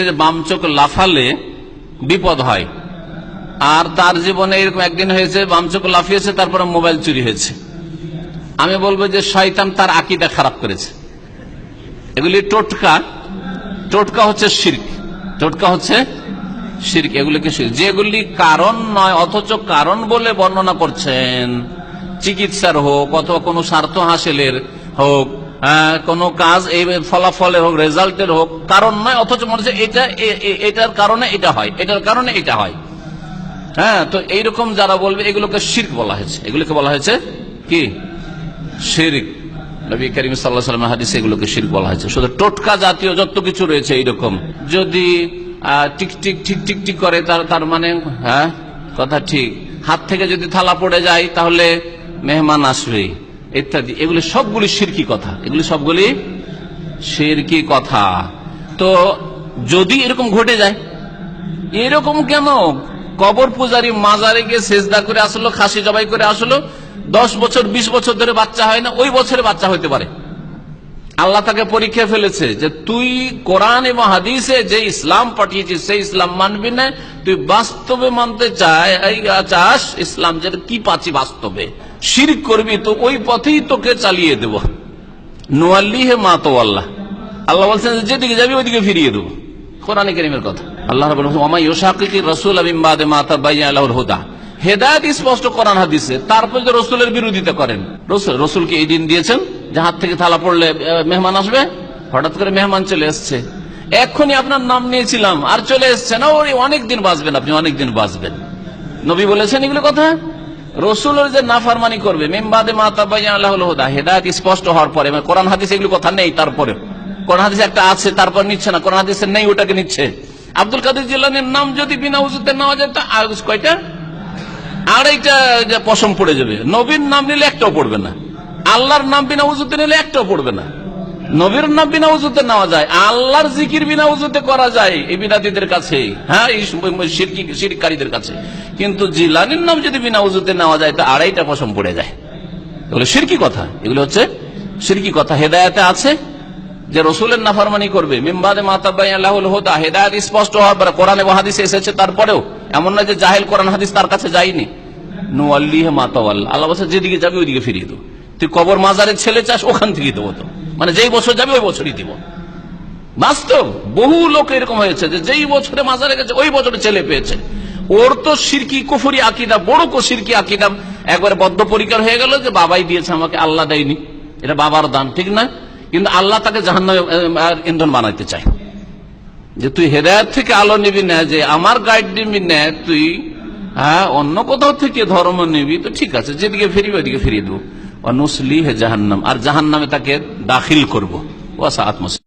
দেখেছে যে বাম চোখ লাফালে বিপদ হয়। আর তার জীবনে এরকম একদিন হয়েছে, বাম চোখ লাফিয়েছে, তারপরে মোবাইল চুরি হয়েছে। আমি বলব যে শয়তান তার আকিদা খারাপ করেছে। এগুলি টোটকা। টোটকা হচ্ছে শির্ক। টোটকা হচ্ছে শির্ক, এগুলিকে যেগুলি কারণ নয়, অথচ কারণ বলে বর্ণনা করছেন। চিকিৎসার হোক অথবা কোনো স্বার্থ হাসিলের হোক কোনো কাজ এই ফলাফলের হোক রেজাল্টের হোক কারণ নয় অথচ মনে হচ্ছে এটা এটার কারণে এটা হয় এটার কারণে এটা হয়। হ্যাঁ তো এইরকম যারা বলবে এগুলোকে শির্ক বলা হয়েছে। এগুলোকে বলা হয়েছে কি? শিরিক। নবী করিম সাল্লাহ সাল্লাম হাদিসে এগুলোকে শির বলা হয়েছে। শুধু টোটকা জাতীয় যত কিছু রয়েছে এইরকম। যদি আহ, টিক ঠিক টিক টিক করে তার তার মানে হ্যাঁ কথা ঠিক। হাত থেকে যদি থালা পড়ে যায় তাহলে মেহমান আসবে। ইত্যাদি। এগুলি সবগুলি সিরকি কথা। এগুলি সবগুলি সিরকি কথা। তো যদি এরকম ঘটে যায়, এরকম কেন? কবর পূজারি মাজারে গিয়ে সেজদা করে আসলো, খাসি জবাই করে আসলো, দশ বছর, বিশ বছর ধরে বাচ্চা হয় না, ওই বছরে বাচ্চা হইতে পারে। আল্লাহ তাকে পরীক্ষা ফেলেছে যে তুই কোরআন এবং হাদিসে যে ইসলাম পাঠিয়েছিস, সেই ইসলাম মানবি না। তুই বাস্তবে মানতে চায় চাস ইসলাম যেটা কি পাচ্ছি বাস্তবে। শির করবি তো ওই পথেই তোকে চালিয়ে দেব। নোয়াল্লি হে মা তো আল্লাহ। আল্লাহ বলছেন, যেদিকে যাবি ওইদিকে ফিরিয়ে দেবো। কোরআনে করিমের কথা। আল্লাহ রসুল আবিম্বাদে মাতা বাইয়া আল্লাহর হুদা। হেদায়ত স্পষ্ট করান হাদিসে। তারপর যে রসুলের বিরোধিতা করেন। রসুল রসুলকে এই দিন দিয়েছেন? যে হাত থেকে থালা পড়লে মেহমান আসবে? হঠাৎ করে মেহমান চলে এসছে। এক্ষুনি আপনার নাম নিয়েছিলাম, আর চলে এসছে না ওই অনেক দিন বাঁচবেন আপনি, অনেক দিন বাঁচবেন। নবী বলেছেন এগুলো কথা? রসুলের যে নাফারমানি করবে মেমবাদে মাতা বাইয়া আল্লাহ হুদা, হেদায়ত স্পষ্ট হওয়ার পরে মানে কোরআন হাদিস এগুলো কথা নেই তারপরে কোরআন হাদিস একটা আছে, তারপর নিচ্ছে না, কোরআন হাদিসে নেই, ওটাকে নিচ্ছে। আব্দুল কাদের জিল্লানের নাম যদি বিনা উজুতে নেওয়া যায়, তা কয়টা? আড়াইটা পশম পড়ে যাবে। নবীর নাম নিলে একটাও পড়বে না। আল্লাহর নাম বিনা উজুতে নিলে একটাও পড়বে না। নবীর নাম বিনা উজুতে নেওয়া যায়, আল্লাহর জিকির বিনা উজুতে করা যায়, এই বিনাদীদের কাছে হ্যাঁ এই শিরকারীদের কাছে। কিন্তু জিলানির নাম যদি বিনা উজুতে নেওয়া যায়, তা আড়াইটা পশম পড়ে যায়। এগুলো সিরকি কথা। এগুলো হচ্ছে সিরকি কথা। হেদায়তে আছে যে রসুলের নাফরমানি করবে। মিমবাদে মাতাবাই আল্লাহুল হোদা। হেদায়ত স্পষ্ট হওয়ার পরে কোরআন হাদিস এসেছে তারপরেও। এমন না যে জাহেল কোরআন হাদিস তার কাছে যায়নি। নো আল্লিহ মাতাওয়াল আল্লাহ যেদিকে যাবে ওইদিকে ফিরিয়ে দেবো তুই কবর মাজারের ছেলে চাস, ওখান থেকে দেবো তো। মানে যেই বছর যাবে, ওই বছরই দিব। বাস্তব, বহু লোক এরকম হয়েছে যে যেই বছরে মাজারে গেছে ওই বছরে ছেলে পেয়েছে। ওর তো সিরকি কুফুরি আকিদা, বড় সিরকি আকিদা। একবারে বদ্ধপরিকার হয়ে গেল যে বাবাই দিয়েছে আমাকে, আল্লাহ দেয়নি। এটা বাবার দান, ঠিক না? কিন্তু আল্লাহ তাকে জাহান্ন ইন্ধন বানাইতে চায়। যে তুই হেদায়ত থেকে আলো নিবি না, যে আমার গাইড নিবি না, তুই হ্যাঁ অন্য কোথাও থেকে ধর্ম নিবি, তো ঠিক আছে, যেদিকে ফিরিবে ওইদিকে ফিরিয়ে দেবো। নুসলি হে জাহান্নাম আর জাহান্নামে তাকে দাখিল করব। ও আত্মস